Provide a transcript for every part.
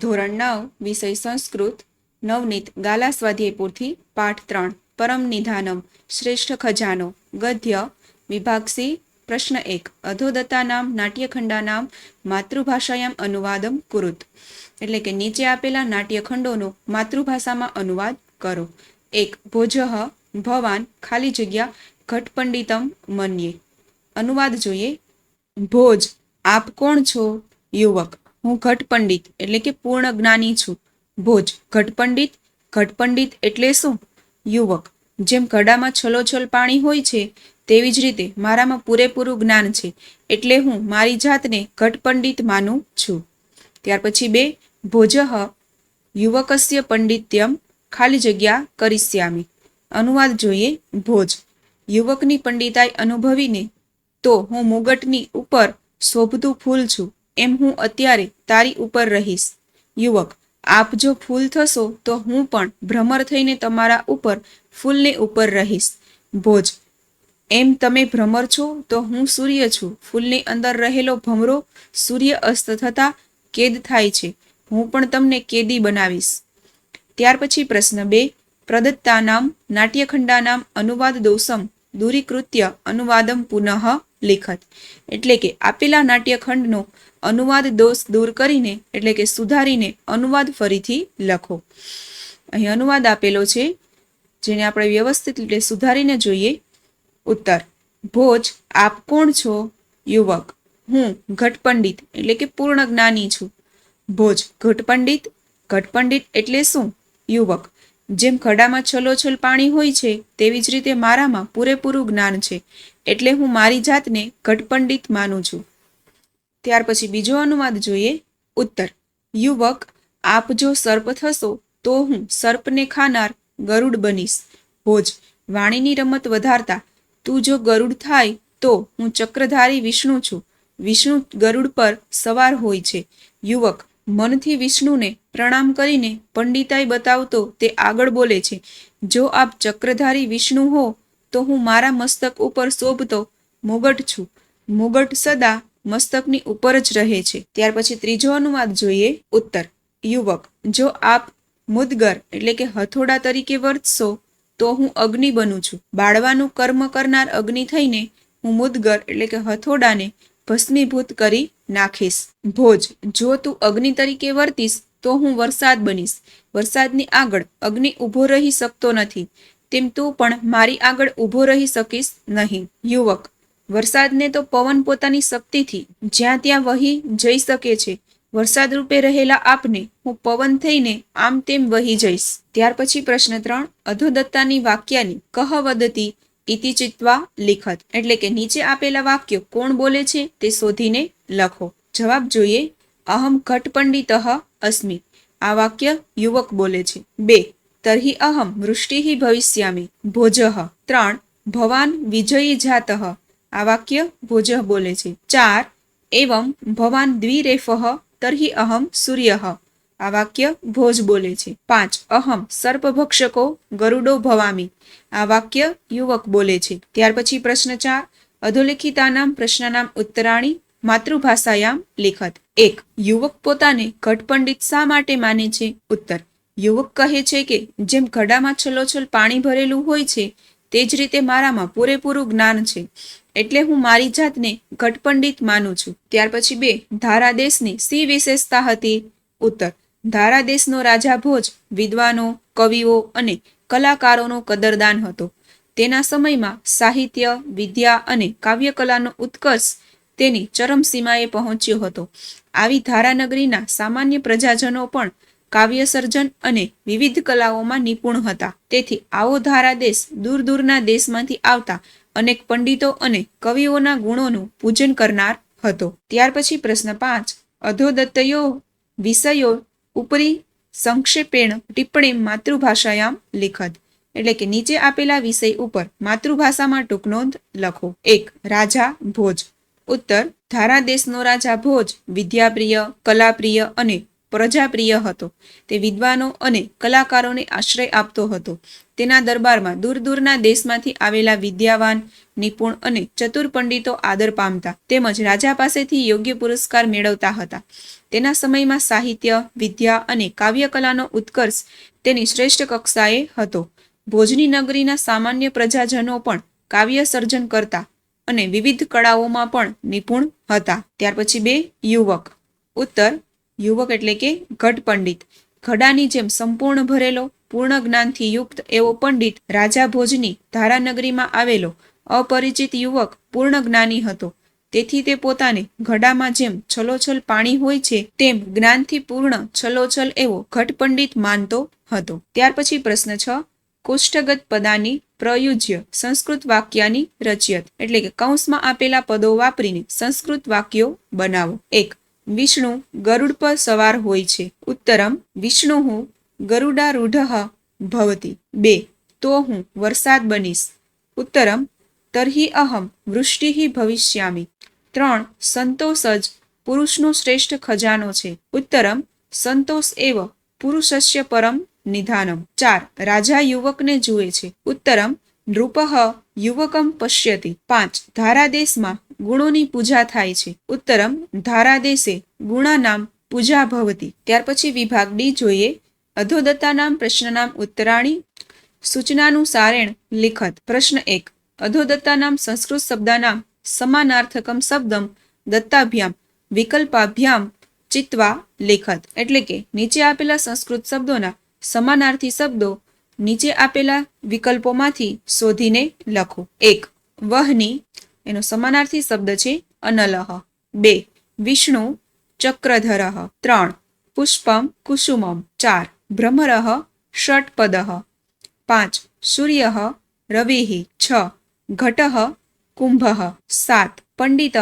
ધોરણ નવ, વિષય સંસ્કૃત, નવનીત ગાલા સ્વાધ્યાયપુરથી પાઠ ત્રણ, પરમ નિધાનમ, શ્રેષ્ઠ ખજાનો, ગદ્ય, વિભાગ સી, પ્રશ્ન એક અધોદત્તાનામ નાટ્યખંડાનામ માતૃભાષાયામ અનુવાદમ કુરુત. એટલે કે નીચે આપેલા નાટ્યખંડોનો માતૃભાષામાં અનુવાદ કરો. એક, ભોજઃ, ભવાન, ખાલી જગ્યા, ઘટપંડિતમ, મન્યે. અનુવાદ જોઈએ. ભોજ, આપ કોણ છો? યુવક. હું ઘટપંડિત એટલે કે પૂર્ણ જ્ઞાની છું. ભોજ ઘટપંડિત ઘટપંડિત એટલે શું? યુવક, જેમ ઘડામાં છલોછલ પાણી હોય છે, તેવી જ રીતે મારામાં પૂરેપૂરું જ્ઞાન છે, એટલે હું મારી જાતને ઘટપંડિત માનું છું. ત્યાર પછી બે, ભોજઃ, યુવકસ્ય પંડિત્યમ, ખાલી જગ્યા કરિષ્યામી અનુવાદ જોઈએ, ભોજ. યુવકની પંડિતાઈ અનુભવીને, તો હું મુગટની ઉપર શોભતું ફૂલ છું. એમ હું અત્યારે તારી ઉપર રહીશ. યુવક, આપ જો ફૂલ થશો તો હું પણ ભ્રમર થઈને તમારા ઉપર ફૂલને ઉપર રહીશ. ભોજ, એમ તમે ભ્રમર છો તો હું સૂર્ય છું. ફૂલની અંદર રહેલો ભમરો સૂર્ય અસ્ત થતા કેદ થાય છે. હું પણ તમને કેદી બનાવીશ. ત્યાર પછી પ્રશ્ન બે, પ્રદત્તાનામ, નાટ્યખંડાનામ અનુવાદ દોષમ દૂરીકૃત્ય અનુવાદમ પુનઃ લેખત એટલે કે આપેલા નાટ્યખંડનો અનુવાદ દોષ દૂર કરીને, એટલે કે સુધારીને અનુવાદ ફરીથી લખો. અહીં અનુવાદ આપેલો છે, જેને આપણે વ્યવસ્થિત રીતે સુધારીને જોઈએ. ઉત્તર, ભોજ, આપ કોણ છો? યુવક, હું ઘટપંડિત એટલે કે પૂર્ણ જ્ઞાની છું. ભોજ ઘટપંડિત ઘટપંડિત એટલે શું? યુવક, જેમ ખડામાં છલોછલ પાણી હોય છે, તેવી જ રીતે મારામાં પૂરેપૂરું જ્ઞાન છે. એટલે હું મારી જાતને ઘટપંડિત માનું છું. ત્યાર પછી બીજો અનુવાદ જોઈએ, ઉત્તર. યુવક, આપ જો સર્પ થશો, તો હું સર્પને ખાનાર ગરુડ બનીશ. ભોજ, વાણીની રમત વધારતા. તું જો ગરુડ થાય, તો હું ચક્રધારી વિષ્ણુ છું. વિષ્ણુ ગરુડ પર સવાર હોય છે. યુવક, મનથી વિષ્ણુને પ્રણામ કરીને પંડિતાઈ બતાવતો તે આગળ બોલે છે. જો આપ ચક્રધારી વિષ્ણુ હો તો હું મારા મસ્તક ઉપર શોભતો મુગટ છું. મુગટ સદા મસ્તકની ઉપર જ રહે છે. ત્યાર પછી ત્રીજો અનુવાદ જોઈએ ઉત્તર. યુવક, જો આપ મુદગર એટલે કે હથોડા તરીકે વર્તશો, તો હું અગ્નિ બનું છું. બાળવાનું કર્મ કરનાર અગ્નિ થઈને હું મુદગર એટલે કે હથોડાને ભસ્મીભૂત કરી નાખીશ. ભોજ, જો તું અગ્નિ તરીકે વર્તીશ, તો હું વરસાદ બનીશ. વરસાદની આગળ અગ્નિ ઊભો રહી શકતો નથી. તેમ તું પણ મારી આગળ ઊભો રહી શકીશ નહીં. યુવક, વરસાદને તો પવન પોતાની શક્તિથી જ્યાં ત્યાં વહી જઈ શકે છે. વરસાદ રૂપે રહેલા આપને હું પવન થઈને આમ તેમ વહી જઈશ. ત્યાર પછી પ્રશ્ન ત્રણ, અધોદત્તાની વાક્યાની કહ વદતી ઇતિ લિખત, એટલે કે નીચે આપેલા વાક્યો કોણ બોલે છે તે શોધીને લખો. જવાબ જોઈએ, અહમ ઘટપંડિત અસ્મિ. આ વાક્ય યુવક બોલે છે. બે તર્હિ અહમ વૃષ્ટિ ભવિષ્યામી ભોજ ત્રણ ભવાન વિજયી જાત આ વાક્ય ભોજ બોલે છે ચાર એવમ ભવાન દ્વિરેફ તર્હિ અહમ સૂર્ય આ વાક્ય ભોજ બોલે છે પાંચ અહમ સર્પભક્ષકો ગરુડો ભવામી આ વાક્ય યુવક બોલે છે ત્યાર પછી પ્રશ્ન ચાર અધોલિખિતાનામ પ્રશ્નનામ ઉત્તરાણી માતૃભાષાયામ લેખત એક યુવક પોતાને ઘટપંડિત શા માટે માને છે ઉત્તર યુવક કહે છે કે, જેમ ઘડામાં છલોછલ પાણી ભરેલું હોય છે, તે જ રીતે મારામાં પૂરેપૂરું જ્ઞાન છે. એટલે હું મારી જાતને ઘટપંડિત માનું છું. ત્યાર પછી બે, ધારા દેશની સી વિશેષતા હતી? ઉત્તર, ધારા દેશનો રાજા ભોજ, વિદ્વાનો, કવિઓ અને કલાકારોનો કદરદાન હતો. તેના સમયમાં સાહિત્ય, વિદ્યા અને કાવ્યકલાનો ઉત્કર્ષ તેની ચરમસીમાએ પહોંચ્યો હતો. આવી ધારાનગરીના સામાન્ય પ્રજાજનો પણ કાવ્ય સર્જન અને વિવિધ કલાઓમાં નિપુણ હતા. તેથી આવો ધારા દેશ દૂર દૂરના દેશમાંથી આવતા અનેક પંડિતો અને કવિઓના ગુણોનું પૂજન કરનાર હતો. ત્યાર પછી પ્રશ્ન પાંચ. અધોદત્તયો વિષયો ઉપરી સંક્ષેપેણ ટિપ્પણી માતૃભાષાયામ લિખત એટલે કે નીચે આપેલા વિષય ઉપર માતૃભાષામાં ટૂંકનોંધ લખો. એક. રાજા ભોજ. ઉત્તર. ધારા દેશનો રાજા ભોજ વિદ્યાપ્રિય, કલાપ્રિય અને પ્રજાપ્રિય હતો. તે વિદ્વાનો અને કલાકારોને આશ્રય આપતો હતો. તેના દરબારમાં દૂર દૂરના દેશમાંથી આવેલા વિદ્યાવાન, નિપુણ અને ચતુર પંડિતો આદર પામતા તેમજ રાજા પાસેથી યોગ્ય પુરસ્કાર મેળવતા હતા. તેના સમયમાં સાહિત્ય, વિદ્યા અને કાવ્યકલાનો ઉત્કર્ષ તેની શ્રેષ્ઠ કક્ષાએ હતો. ભોજની નગરીના સામાન્ય પ્રજાજનો પણ કાવ્ય સર્જન કરતા અને વિવિધ કળાઓમાં પણ નિપુણ હતા. ત્યાર પછી બે યુવક. ઉત્તર યુવક એટલે કે ઘટ પંડિત. ઘડાની જેમ સંપૂર્ણ ભરેલો, પૂર્ણ જ્ઞાનથી યુક્ત એવો પંડિત રાજા ભોજની ધારાનગરીમાં આવેલો, અપરિચિત યુવક પૂર્ણ જ્ઞાની હતો. તેથી તે પોતાને ઘડામાં જેમ છલોછલ પાણી હોય છે, તેમ જ્ઞાનથી પૂર્ણ છલોછલ એવો ઘટ પંડિત માનતો હતો. ત્યાર પછી પ્રશ્ન છ, કોષ્ઠગત પદાની પ્રયુજ્ય સંસ્કૃત વાક્યાની રચયત, એટલે કે કૌંસમાં આપેલા પદો વાપરીને સંસ્કૃત વાક્યો બનાવો. એક વિષ્ણુ ગરુડ પર સવાર હોય છે. ઉત્તરમ, વિષ્ણુ ગરુડારૂઢ ભવતી. બે, તો હું વરસાદ બનીશ. ઉત્તરમ, તર્હિ અહમ વૃષ્ટિ ભવિષ્યામી. ત્રણ સંતોષ જ પુરુષનો શ્રેષ્ઠ ખજાનો છે. ઉત્તરમ, સંતોષ એવ, પુરુષસ્ય પરમ નિધાનમ. ચાર, રાજા યુવકને જુએ છે. ઉત્તરમ નૃપહ યુવકમ પશ્યતિ. પાંચ, ધારાદેશમાં ગુણોની પૂજા થાય છે. ઉત્તરમ ધારાદેશે ગુણાનામ પૂજા ભવતી. ત્યાર પછી વિભાગ ડી જોઈએ. અધોદત્તાનામ પ્રશ્નનામ ઉત્તરાણી. સૂચનાનું સારેણ લિખત. પ્રશ્ન એક. અધોદત્તાનામ સંસ્કૃત શબ્દાનામ સમાનાર્થકમ શબ્દમ, દત્તાભ્યામ, વિકલ્પાભ્યામ, ચિત્વા, લેખત. એટલે કે નીચે આપેલા સંસ્કૃત શબ્દોના સમાનાર્થી શબ્દો નીચે આપેલા વિકલ્પોમાંથી શોધીને લખો. એક. વહની એનો સમાનાર્થી શબ્દ છે અનલહ. બે, વિષ્ણુ ચક્રધર ત્રણ, પુષ્પમ કુસુમમ. ચાર ભ્રમર ષટપદ પાંચ સૂર્ય રવિ છ ઘટ કુંભ સાત, પંડિત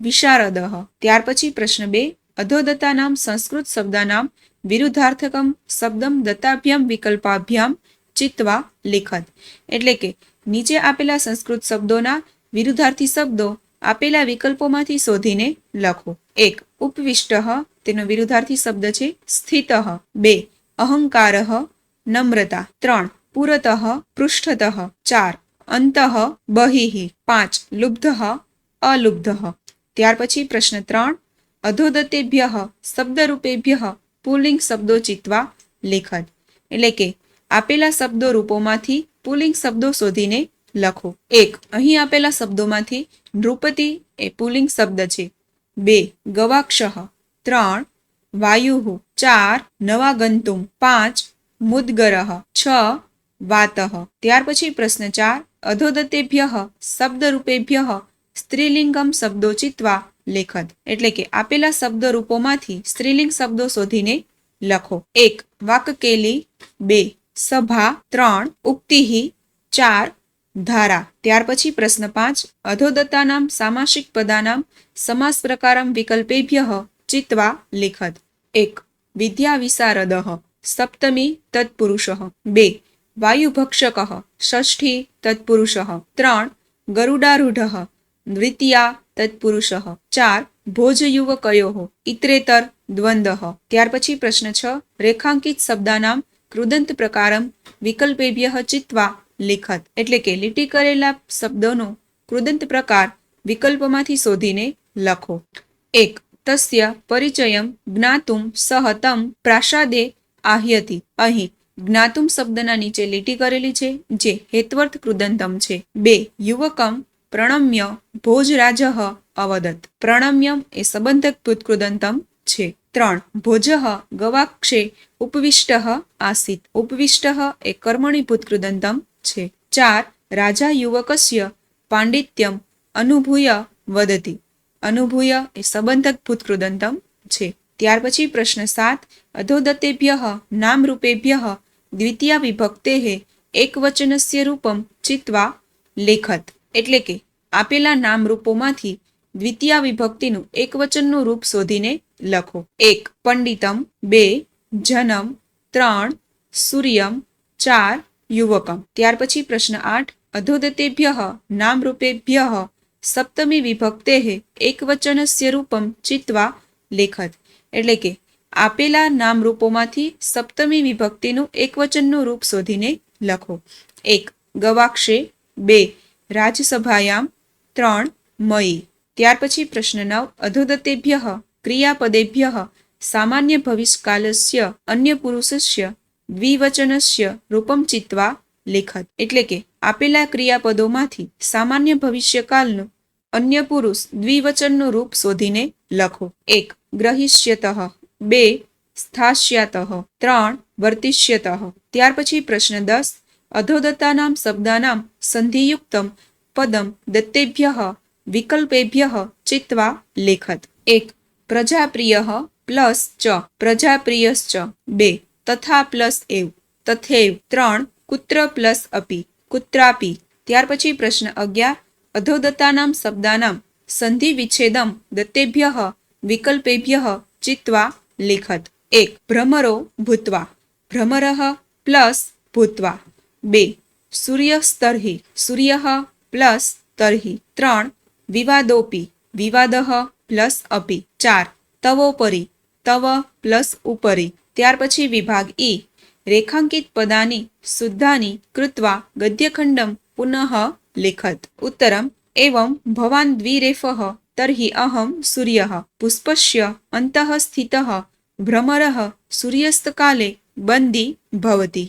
વિશારદ. ત્યાર પછી પ્રશ્ન બે, અધોદત્તાનામ સંસ્કૃત શબ્દાનામ વિરુદ્ધાર્થકમ શબ્દમ દત્તાભ્યામ વિકલ્પાભ્યામ ચિત્વા લેખત. એટલે કે નીચે આપેલા સંસ્કૃત શબ્દોના વિરુદ્ધાર્થી શબ્દો આપેલા વિકલ્પોમાંથી શોધીને લખો. એક, ઉપવિષ્ટ, તેનો વિરુદ્ધાર્થી શબ્દ છે, સ્થિત. બે, અહંકાર, નમ્રતા. ત્રણ, પુરત, પૃષ્ઠત. ચાર, અંત, બહિ. પાંચ, લુબ્ધ, અલુબ્ધ. ત્યાર પછી પ્રશ્ન ત્રણ અધોદતેભ્ય શબ્દરૂપેભ્ય પુલ્લિંગ શબ્દો ચિત્વા લેખન. એટલે કે, આપેલા શબ્દો રૂપોમાંથી પુલિંગ શબ્દો શોધીને લખો. એક, અહીં આપેલા શબ્દોમાંથી નૃપતિ એ પુલિંગ શબ્દ છે. બે ગવાક્ષ ત્રણ વાયુ ચાર, નવાગંતુમ. પાંચ, મુદગરહ. છ વાતઃ ત્યાર પછી પ્રશ્ન ચાર અધોદતેભ્ય શબ્દરૂપેભ્ય, સ્ત્રીલિંગમ શબ્દો ચિત્વા લેખત એટલે કે આપેલા શબ્દ રૂપોમાંથી સ્ત્રીલિંગ શબ્દો શોધીને લખો. એક, વાકકેલી. બે, સભા. ત્રણ, ઉક્તિહિ. ચાર ધારા. ત્યાર પછી પ્રશ્ન પાંચ. અધોદત્તાનામ સામાસિક પદાનામ સમાસ પ્રકારમ વિકલ્પેભ્ય ચિત્વા લેખત એક. વિદ્યા વિશારદ સપ્તમી તત્પુરુષ. બે. વાયુભક્ષક ષષ્ઠી તત્પુરુષ. ત્રણ. ગરુડારૂઢ દ્વિતીયા તત્પુરુષ. ચાર. ભોજયુવકયો ઇતરેતર દ્વંદ. ત્યાર પછી પ્રશ્ન છ. રેખાંકિત શબ્દાનામ કૃદંત પ્રકારમ વિકલ્પેભ્ય ચિત્વા લેખત એટલે કે લીટી કરેલા શબ્દોનો કૃદંત પ્રકાર વિકલ્પમાંથી શોધીને લખો. એક, તસ્ય પરિચયમ જ્ઞાતુમ સહતમ પ્રાસાદે આહ્યતિ. અહીં, જ્ઞાતુમ શબ્દના નીચે લીટી કરેલી છે, જે હેતવર્થ કૃદંતમ છે. બે, યુવકમ પ્રણમ્ય ભોજરાજ અવદત પ્રણમ્યમ એ સંબંધક ભૂતકૃદંતમ છે. ત્રણ, ભોજ ગવાક્ષે ઉપવિષ્ટ આસીત. ઉપવિષ્ટ એ કર્મણી ભૂતકૃદંતમ છે. ચાર, રાજા યુવકસ્ય પાંડિત્યમ અનુભૂય વદતી. અનુભૂય એ સંબંધક ભૂતકૃદંતમ છે. ત્યાર પછી પ્રશ્ન સાત અધોદતેભ્ય નામરૂપેભ્ય દ્વિતીય વિભક્તે એકવચનસ્ય રૂપમ ચિત્વા લેખત. એટલે કે, આપેલા નામરૂપોમાંથી દ્વિતીય વિભક્તિનું એકવચનનું રૂપ શોધીને લખો. એક, પંડિતમ. બે, જનમ. ત્રણ, સૂર્યમ. ચાર યુવકમ. ત્યાર પછી પ્રશ્ન આઠ. અધોદતેભ્ય નામરૂપેભ્ય સપ્તમી વિભક્તે એકવચનસ્ય રૂપમ ચિત્વા લેખત. એટલે કે, આપેલા નામરૂપોમાંથી સપ્તમી વિભક્તિનું એકવચનનું રૂપ શોધીને લખો. એક, ગવાક્ષે. બે, રાજસભાયામ. ત્રણ, મયી. ત્યાર પછી પ્રશ્ન નવ. અધોદતેભ્ય ક્રિયાપદેભ્ય સામાન્ય ભવિષ્યકાલસ્ય અન્ય પુરુષસ્ય દ્વિવચનસ્ય રૂપમ ચિત્વા લેખત. એટલે કે આપેલા ક્રિયાપદોમાંથી સામાન્ય ભવિષ્યકાલનું અન્ય પુરુષ દ્વિવચનનું રૂપ શોધીને લખો. એક, ગ્રહિષ્યતઃ. બે, સ્થાસ્યાતઃ. ત્રણ, વર્તિષ્યતઃ. ત્યાર પછી પ્રશ્ન દસ, અધોદત્તાનામ શબ્દાનામ સંધિયુક્તમ પદમ દત્તેભ્ય વિકલ્પેભ્ય ચિત્વા લેખત. એક, પ્રજાપ્રિય પ્લસ ચ, પ્રજાપ્રિયશ્ચ. બે તથા પ્લસ એવ, તથેવ, ત્રણ, કુત્ર પ્લસ અપી, કુત્રાપી. ત્યાર પછી પ્રશ્ન અગિયાર, અધોદત્તાનામ શબ્દાનામ, સંધિ વિચ્છેદમ, દત્તેભ્ય, વિકલ્પેભ્ય, ચિત્વા, લેખત. એક, ભ્રમરો, ભૂતવા. ભ્રમર, પ્લસ, ભૂતવા. બે, સૂર્યસ્તર્હિ, સૂર્ય, પ્લસ, તર્હિ. ત્રણ, વિવાદોપી, વિવાદ, પ્લસ અપી. ચાર, તવોપરી, તવ, પ્લસ ઉપરી. ત્યાર પછી વિભાગ ઈ. રેખાંકિત પદાની શુદ્ધાની કૃત્વા ગદ્યખંડમ પુનઃ લેખત. ઉત્તરમ, એવમ ભવાન દ્વિરેફઃ તર્હિ અહમ સૂર્ય. પુષ્પસ્ય અંતઃ સ્થિત. ભ્રમર સૂર્યસ્તકાલે બંદી ભવતિ.